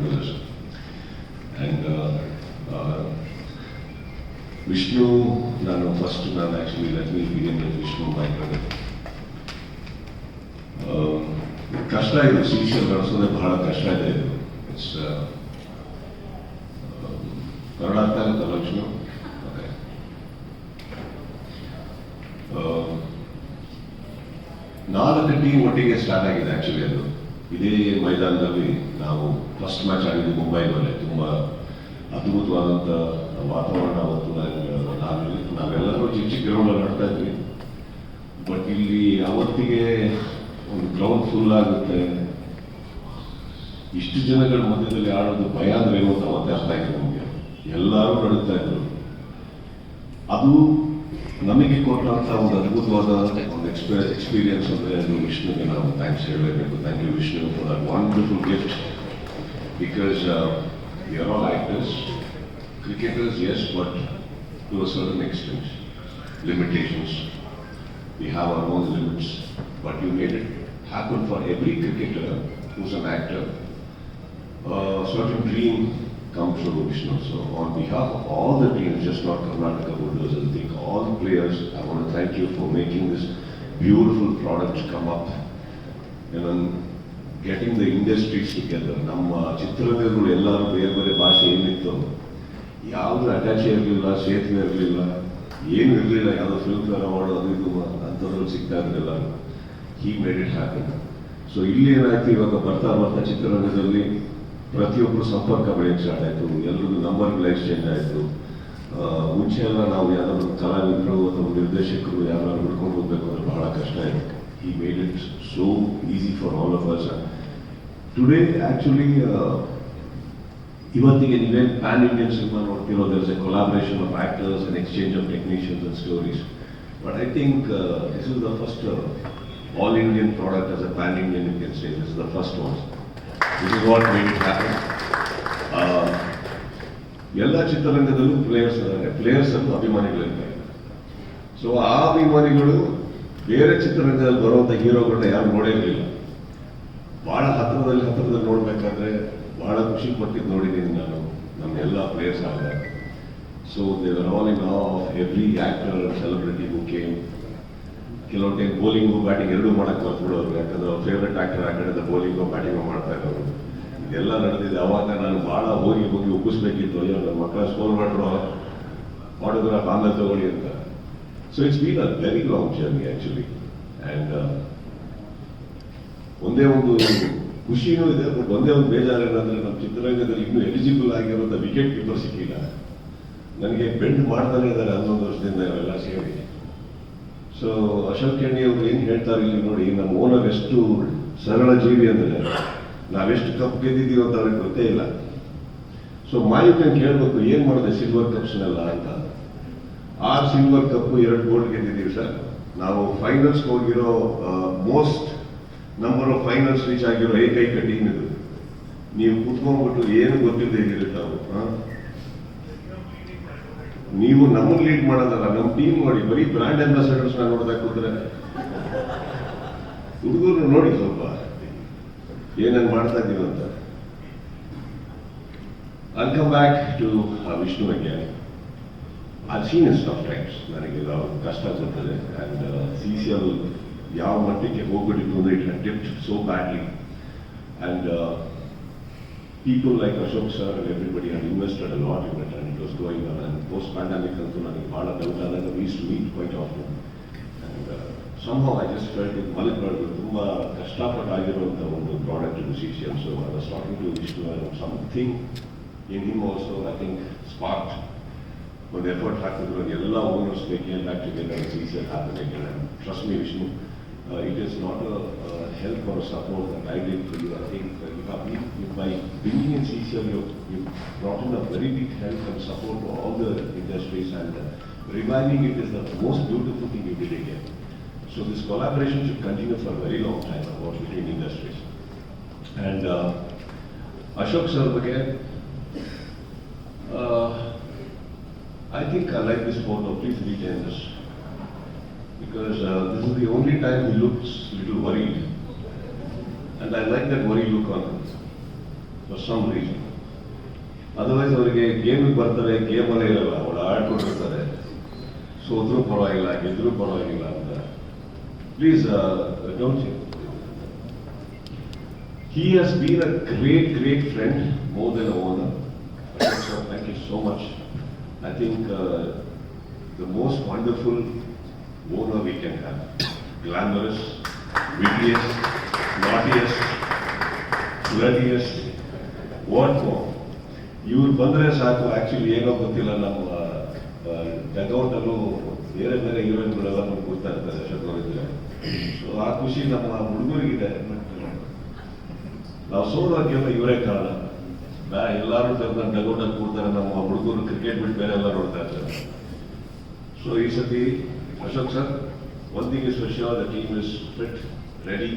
producers. And uh, uh, Vishnu ನಾನು first ನಾನು actually let me begin with Vishnu my ಕಷ್ಟ ಇದು ಸೀರಿಯಲ್ ನಡೆಸೋದೇ ಬಹಳ ಕಷ್ಟ ಇದೆ ಇದು ಇಟ್ಸ್ ಕನ್ನಡ ಅರ್ಥ ಆಗುತ್ತಲ್ಲ ವಿಷ್ಣು ಓಕೆ ನಾಲ್ಕು ಟೀಮ್ ಒಟ್ಟಿಗೆ ಸ್ಟಾರ್ಟ್ ಆಗಿದೆ ಆ್ಯಕ್ಚುಲಿ ಅದು? ಇದೇ ಮೈದಾನದಲ್ಲಿ ನಾವು ಫಸ್ಟ್ ಮ್ಯಾಚ್ ಆಡಿದ್ದು ಮುಂಬೈನಲ್ಲೇ ತುಂಬ ಅದ್ಭುತವಾದಂಥ ವಾತಾವರಣ ಅವತ್ತು ನಾವು ನಾವೆಲ್ಲರೂ ಚಿಕ್ಕ ಚಿಕ್ಕ ಗ್ರೌಂಡಲ್ಲಿ ಆಡ್ತಾ ಇದ್ವಿ. ಬಟ್ ಇಲ್ಲಿ ಅವತ್ತಿಗೆ ಒಂದು ಗ್ರೌಂಡ್ ಫುಲ್ ಆಗುತ್ತೆ. ಇಷ್ಟು ಜನಗಳ ಮಧ್ಯದಲ್ಲಿ ಆಡೋದು ಭಯ ಅಂದ್ರೆ ಏನು ಅಂತ ಅವತ್ತೇ ಅರ್ಥ ಆಯ್ತು ನಮಗೆ. ಎಲ್ಲರೂ ನಡುತ್ತಾ ಇದ್ರು. ಅದು ನಮಗೆ ಕೊಟ್ಟಂತ ಒಂದು ಅದ್ಭುತವಾದ ಒಂದು ಎಕ್ಸ್ಪೀರಿಯನ್ಸ್ ಎಕ್ಸ್ಪೀರಿಯನ್ಸ್ ಅಂದರೆ ಅದು ವಿಷ್ಣುಗೆ ನಾವು ಥ್ಯಾಂಕ್ಸ್ ಹೇಳಬೇಕು thank you Vishnu for that wonderful gift because we are all actors cricketers as but to a certain extent limitations. We have our own limits, but you made it happen for every cricketer who's an actor. A certain true, Vishnu. So on behalf of all the teams, just not Karnataka Bulldozers, I think all the players, I want to thank you for making this beautiful product come up. And then getting the industries together. ನಮ್ಮ ಚಿತ್ರರಂಗಗಳು ಎಲ್ಲರೂ ಬೇರೆ ಬೇರೆ ಭಾಷೆ ಏನಿತ್ತು ಯಾವುದು attach ಇರಲಿಲ್ಲ ಸೇತುವೆ ಇರಲಿಲ್ಲ ಏನು ಇರಲಿಲ್ಲ ಯಾವುದೋ ಫಿಲ್ಮ್ ಫೇರ್ ಅವಾರ್ಡ್ ಅದು ಇದು ಅಂಥದ್ರಲ್ಲಿ ಸಿಗ್ತಾ ಇರಲಿಲ್ಲ he made it happen so ಇಲ್ಲಿ ಏನಾಯ್ತು ಇವಾಗ ಬರ್ತಾ ಬರ್ತಾ ಚಿತ್ರರಂಗದಲ್ಲಿ ಪ್ರತಿಯೊಬ್ಬರು ಸಂಪರ್ಕ ಬೆಳೆಯಕ್ಕೆ ಸ್ಟಾರ್ಟ್ ಆಯಿತು ಎಲ್ರಿಗೂ ನಂಬರ್ಗಳು ಎಕ್ಸ್ಚೇಂಜ್ ಆಯಿತು. ಮುಂಚೆ ಎಲ್ಲ ನಾವು ಯಾರಾದರೂ ಕಲಾವಿದರು ಅಥವಾ ನಿರ್ದೇಶಕರು ಯಾರಾದ್ರು ಹುಡ್ಕೊಂಡು ಹೋಗ್ಬೇಕು ಅಂದ್ರೆ ಬಹಳ ಕಷ್ಟ ಇದೆ ಈ made it so easy for all of us today actually ಇವತ್ತಿಗೆ ನೀವೇನು pan Indian cinema ನೋಡ್ತಿರೋ there's a collaboration of actors and exchange of technicians and stories but I think this is the first all Indian product as a pan Indian you can say this is the first one this is what made it happen ಎಲ್ಲ ಚಿತ್ರರಂಗದಲ್ಲೂ players ಇದ್ದಾರೆ players ಅಲ್ಲೂ ಅಭಿಮಾನಿಗಳಿರ್ತಾರೆ. So ಆ ಅಭಿಮಾನಿಗಳು ಬೇರೆ ಚಿತ್ರರಂಗದಲ್ಲಿ ಬರುವಂಥ ಹೀರೋಗಳನ್ನ ಯಾರು ನೋಡೇ ಇರಲಿಲ್ಲ ಬಹಳ ಹತ್ತಿರದಲ್ಲಿ ಹತ್ತಿರದಲ್ಲಿ ನೋಡ್ಬೇಕಾದ್ರೆ ಬಹಳ ಖುಷಿ ಪಟ್ಟಿದ್ದು ನೋಡಿದ್ದೀನಿ ನಾನು, ನಮ್ಮ ಎಲ್ಲ ಪ್ಲೇಯರ್ಸ್ ಆಗ. So there were all in of every actor celebrity who ಕೆಲವು ಟೈಮ್ ಬೌಲಿಂಗು ಬ್ಯಾಟಿಂಗ್ ಎರಡೂ ಮಾಡಕ್ಕೆ ಬರ್ತ್ಬಿಡೋರು ಯಾಕಂದ್ರೆ ಅವ್ರ ಫೇವ್ರೆಟ್ ಆಕ್ಟರ್ ಆ ಬೌಲಿಂಗು ಬ್ಯಾಟಿಂಗು ಮಾಡ್ತಾ ಇರೋರು. ಇದೆಲ್ಲ ನಡೆದಿದೆ. ಅವಾಗ ನಾನು ಭಾಳ ಹೋಗಿ ಹೋಗಿ ಒಪ್ಪಿಸ್ಬೇಕಿತ್ತು, ಅಯ್ಯೋ, ನನ್ನ ಮಕ್ಕಳ ಸ್ಕೋರ್ ಮಾಡ್ರು ಆಟೋಗ್ರಾಫ್ ಆಮೇಲೆ ತಗೊಳ್ಳಿ ಅಂತ. So it's been a very long journey actually and ಒಂದೇ ಒಂದು ಖುಷಿನೂ ಇದೆ ಬಟ್ ಒಂದೇ ಒಂದು ಬೇಜಾರು ಏನಂದ್ರೆ ನಮ್ಮ ಚಿತ್ರರಂಗದಲ್ಲಿ ಇನ್ನೂ ಎಲಿಜಿಬಲ್ ಆಗಿರುವಂಥ ವಿಕೆಟ್ ಕೀಪರ್ ಸಿಕ್ಕಿಲ್ಲ. ನನಗೆ ಬೆಂಡ್ ಮಾಡ್ತಾನೆ ಇದ್ದಾರೆ ಹನ್ನೊಂದು ವರ್ಷದಿಂದ ಇವೆಲ್ಲ ಸೇರಿ. ಸೊ ಅಶೋಕ್ ಕೆಣ್ಣಿ ಅವರು ಏನು ಹೇಳ್ತಾರೆ ಇಲ್ಲಿ ನೋಡಿ, ನಮ್ಮ ಎಷ್ಟು ಸರಳ ಜೀವಿ ಅಂದರೆ, ನಾವೆಷ್ಟು ಕಪ್ ಗೆದ್ದಿದ್ದೀವಿ ಅಂತ ಅವ್ರಿಗೆ ಗೊತ್ತೇ ಇಲ್ಲ. ಸೊ ಮಾಯುಕನ್ ಕೇಳಬೇಕು ಏನು ಮಾಡಿದೆ ಸಿಲ್ವರ್ ಕಪ್ಸ್ನೆಲ್ಲ ಅಂತ? ಆರು ಸಿಲ್ವರ್ ಕಪ್ ಎರಡು ಗೋಲ್ಡ್ ಗೆದ್ದಿದ್ದೀವಿ ಸರ್ ನಾವು ಫೈನಲ್ಸ್ ಹೋಗಿರೋ most number of finals reach ಆಗಿರೋ ಏಕೈಕ ಟೀಮ್ ಇದು. ನೀವು ಕುತ್ಕೊಂಡ್ಬಿಟ್ಟು ಏನು ಗೊತ್ತಿಲ್ಲದೆ ಇದ್ದೀರಿ ತಾವು ಆ? ನೀವು ನಮ್ಮನ್ನು ಲೀಡ್ ಮಾಡೋದಲ್ಲ ನಮ್ಮ ಟೀಮ್ ನೋಡಿ ಬರೀ ಬ್ರಾಂಡ್ ಅಂಬಾಸಡರ್ಸ್ ನಾನು ನೋಡ್ತಾ ಕೂತ್ರೆ. ಹುಡುಗರು ನೋಡಿ ಸ್ವಲ್ಪ. ಏನಂಗೆ ಮಾಡ್ತಾ ಇದ್ದೀವಿ ಅಂತ. I'll come back to uh, Vishnu again. I've seen tough times. ನನಗೆ ಕಷ್ಟ ಗೊತ್ತದೆ ಆ್ಯಂಡ್ ಸಿ ಸಿ ಯಾವ ಮಟ್ಟಿಗೆ ಹೋಗ್ಬಿಟ್ಟಿತ್ತು ಅಂದರೆ it tipped so badly and people like Ashok sir and everybody had invested a lot in it and it was going on and post pandemic ಅಂತೂ ನನಗೆ ಭಾಳ doubt ಆದಾಗ we used to meet quite often and somehow I just felt it ಮಲಗಬಾರ್ದು ತುಂಬ ಕಷ್ಟಪಟ್ಟು ಆಗಿರುವಂಥ ಒಂದು product ಇದು C C L so I was talking to Vishnu and something in him also I think spark ಒಂದು effort ಹಾಕಿದ್ರು ಎಲ್ಲ owners they came back together C C L happening and trust me Vishnu it is not a help or support that I did for you I think you have been by bringing in CCL, you, you brought in a very big help and support to all the industries and uh, reviving it is the most beautiful thing you did again. So this collaboration should continue for a very long time about between industries. And uh, Ashok sir again, uh, I think I like this photo, please retain this. Because uh, this is the only time he looks little worried. And I like that worry look on him for some reason otherwise ಅವರಿಗೆ ಗೇಮಿಗೆ ಬರ್ತಾರೆ ಗೇಮಲ್ಲೇ ಇರಲ್ಲ ಅವಳು ಆಡ್ಕೊಂಡಿರ್ತಾರೆ ಸೋತ್ರೂ ಪರವಾಗಿಲ್ಲ ಗೆದ್ರೂ ಪರವಾಗಿಲ್ಲ ಅಂತ please don't He has been a great, great friend, more than a owner. So, thank you so much. I think uh, the most wonderful owner we can have. Glamorous, wittiest, naughtiest, bloodiest, more? ಇವ್ರು ಬಂದ್ರೆ ಸಾಕು. Actually ಏನೋ ಗೊತ್ತಿಲ್ಲ ನಮ್ಮ dugout ಅಲ್ಲೂ ಬೇರೆ ಬೇರೆ ಹೀರೋಯಿನ್ಗಳೆಲ್ಲ ನಮ್ಗೆ ಕೂರ್ತಾ ಇರ್ತಾರೆ ಶತ್ರುವಿದ್ರೆ ಸೊ ಆ ಖುಷಿ ನಮ್ಮ ಹುಡುಗರಿಗಿದೆ. ನಾವು ಸೋಲೋಕ್ಕೆಲ್ಲ ಇವರೇ ಕಾರಣ. ನಾ ಎಲ್ಲರೂ ಡಗೌಟಲ್ಲಿ ಕೂರ್ತಾರೆ. ನಮ್ಮ ಹುಡುಗರು ಕ್ರಿಕೆಟ್ ಬಿಟ್ಟು ಬೇರೆ ಎಲ್ಲ ನೋಡ್ತಾ ಇರ್ತಾರೆ. ಸೊ ಈ ಸತಿ Ashok sir one thing is sure the team is fit ready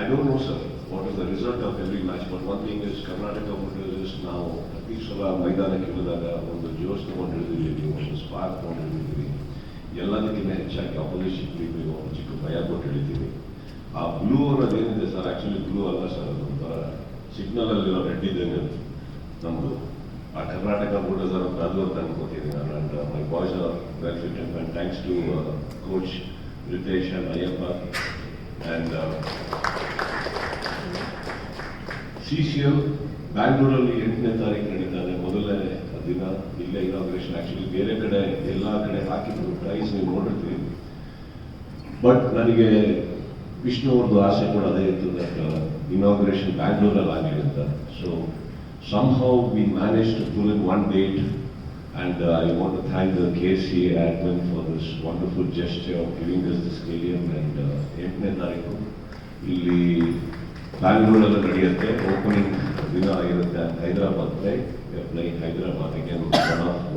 I don't know sir, what is the result of every match, but one thing is Karnataka Bulldogs ನಾವು ಪ್ರತಿ ಸಲ ಮೈದಾನಕ್ಕೆ ಬಂದಾಗ ಒಂದು ಜೋಶ್ ತಗೊಂಡಿದ್ದೀವಿ ಒಂದು ಸ್ಪಾರ್ಕ್ ತಗೊಂಡಿದ್ದೀವಿ ಎಲ್ಲದಕ್ಕಿಂತ ಹೆಚ್ಚಾಗಿ ಅಪೋಸಿಷನ್ ಟೀಮಿಗೆ ಒಂದು ಚಿಕ್ಕ ಭಯ ಕೊಟ್ಟು ಹಿಡಿತೀವಿ ಆ ಬ್ಲೂ ಅನ್ನೋದು ಏನಿದೆ ಸರ್ ಆಕ್ಚುಲಿ ಬ್ಲೂ ಅಲ್ಲ ಸರ್ ಅದೊಂಥರ ಒಂಥರ ಸಿಗ್ನಲ್ ಅಲ್ಲಿರೋ ರೆಡ್ ಇದ್ದೇನೆ ನಮ್ಮದು ಆ ಕರ್ನಾಟಕ ಬುಲ್ಡೋಸ್ ಅಂತ ಅದು ಅಂತ ಅನ್ಕೋತಿದ್ದೀನಿ. ನಾನು and my boys are well fit and thanks to coach Ritesh and Ayyappa and C C L ಬ್ಯಾಂಗ್ಳೂರಲ್ಲಿ ಎಂಟನೇ ತಾರೀಕು ನಡೀತಾರೆ ಮೊದಲನೇ ದಿನ ಇಲ್ಲೇ ಇನಾಗ್ರೇಷನ್ ಆಕ್ಚುಲಿ ಬೇರೆ ಕಡೆ ಎಲ್ಲ ಕಡೆ ಹಾಕಿದ್ರು. ಪ್ರೈಸ್ ನೀವು ನೋಡಿರ್ತೀವಿ ಬಟ್ ನನಗೆ ವಿಷ್ಣು ಅವ್ರದ್ದು ಆಸೆ ಕೂಡ ಅದೇ ಇತ್ತು ಇನಾಗ್ರೇಷನ್ ಬ್ಯಾಂಗ್ಳೂರಲ್ಲಿ ಆಗಲಿ ಅಂತ. So some how managed manage to in one date and uh, I want to thank the K admin for this wonderful gesture of of giving this stadium and and ಎಂಟನೇ ತಾರೀಕು. ಇಲ್ಲಿ ಬ್ಯಾಂಗ್ಳೂರಲ್ಲಿ ನಡೆಯುತ್ತೆ. ಓಪನಿಂಗ್ ದಿನ ಇರುತ್ತೆ Hyderabad play play Hyderabad again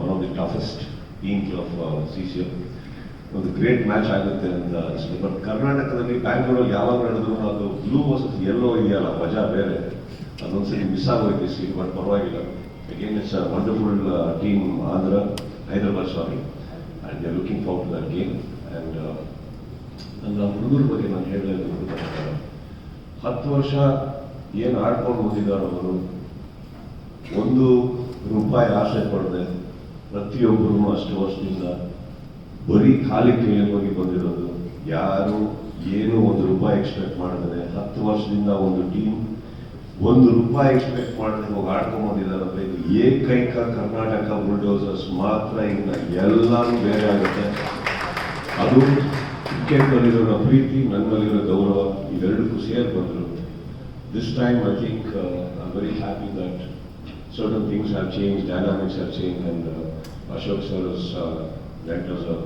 one of the toughest teams of C C L ಒಂದು great match ಆಗುತ್ತೆ ಅಂತ ಅನಿಸ್ತು. ಬಟ್ ಕರ್ನಾಟಕದಲ್ಲಿ ಬ್ಯಾಂಗ್ಳೂರಲ್ಲಿ ಯಾವಾಗ ನಡೆದ್ರು ಅದು ಬ್ಲೂ ವರ್ಸಸ್ ಎಲ್ಲೋ ಇದೆಯಲ್ಲ ಮಜಾ ಬೇರೆ. ಅದೊಂದ್ಸರಿ ಮಿಸ್ ಆಗೋಯ್ತು ಸೀಟ್ ಬಟ್ ಪರವಾಗಿಲ್ಲ. Again it's a wonderful team Andhra Hyderabad sorry and they looking for the game and ನನ್ನ ಹುಡುಗರ ಬಗ್ಗೆ ನಾನು ಹೇಳలేదు ಹತ್ತು ವರ್ಷ ಏನು ಆಡ್ಕೊಂಡು ಹೋಗಿದ್ದಾರೆ ಅವರು? ಒಂದು ರೂಪಾಯಿ ಆಸೆ ಪಡದೆ. ಪ್ರತಿಯೊಬ್ಬರೂ ಅಷ್ಟು ವರ್ಷದಿಂದ ಬರೀ ಖಾಲಿ ಹೋಗಿ ಬಂದಿರೋದು. ಯಾರು ಏನು ಒಂದು ರೂಪಾಯಿ ಎಕ್ಸ್ಪೆಕ್ಟ್ ಮಾಡಿದ್ರೆ ಹತ್ತು ವರ್ಷದಿಂದ ಒಂದು ಟೀಮ್ ಒಂದು ರೂಪಾಯಿ ಎಕ್ಸ್ಪೆಕ್ಟ್ ಮಾಡದೆ ಹೋಗಿ ಆಡ್ಕೊಂಡ್ ಇದು ಏಕೈಕ ಕರ್ನಾಟಕ ಬುಲ್ಡೋಸರ್ಸ್ ಮಾತ್ರ ಇನ್ನ ಎಲ್ಲಾನು ಬೇರೆ ಆಗುತ್ತೆ. ಅದು ಕ್ರಿಕೆಟ್ ನಲ್ಲಿರೋ ಪ್ರೀತಿ ನನ್ನಲ್ಲಿರೋ ಗೌರವ. ಇವೆರಡಕ್ಕೂ ಸೇರಿ ಬಂದರು this time I think I very happy that certain things have changed, dynamics have changed, and uh, Ashok sir has uh, lent us a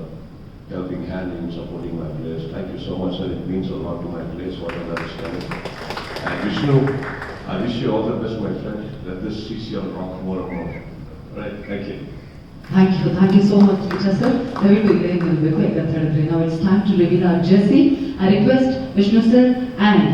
helping hand in supporting my players. Thank you so much, sir. It means a lot to my players, whatever that is coming. And Vishnu, I wish you all the best, my friend. Let this CCL rock more and more. All right, thank you. Thank you thank you so much teacher sir ದಯವಿಟ್ಟು ಇಲ್ಲೇ ನಿಲ್ಲಬೇಕು ಯಾಕಂತ ಹೇಳಿದ್ರೆ ನಾವು it's time to reveal our jersey I request Vishnu sir and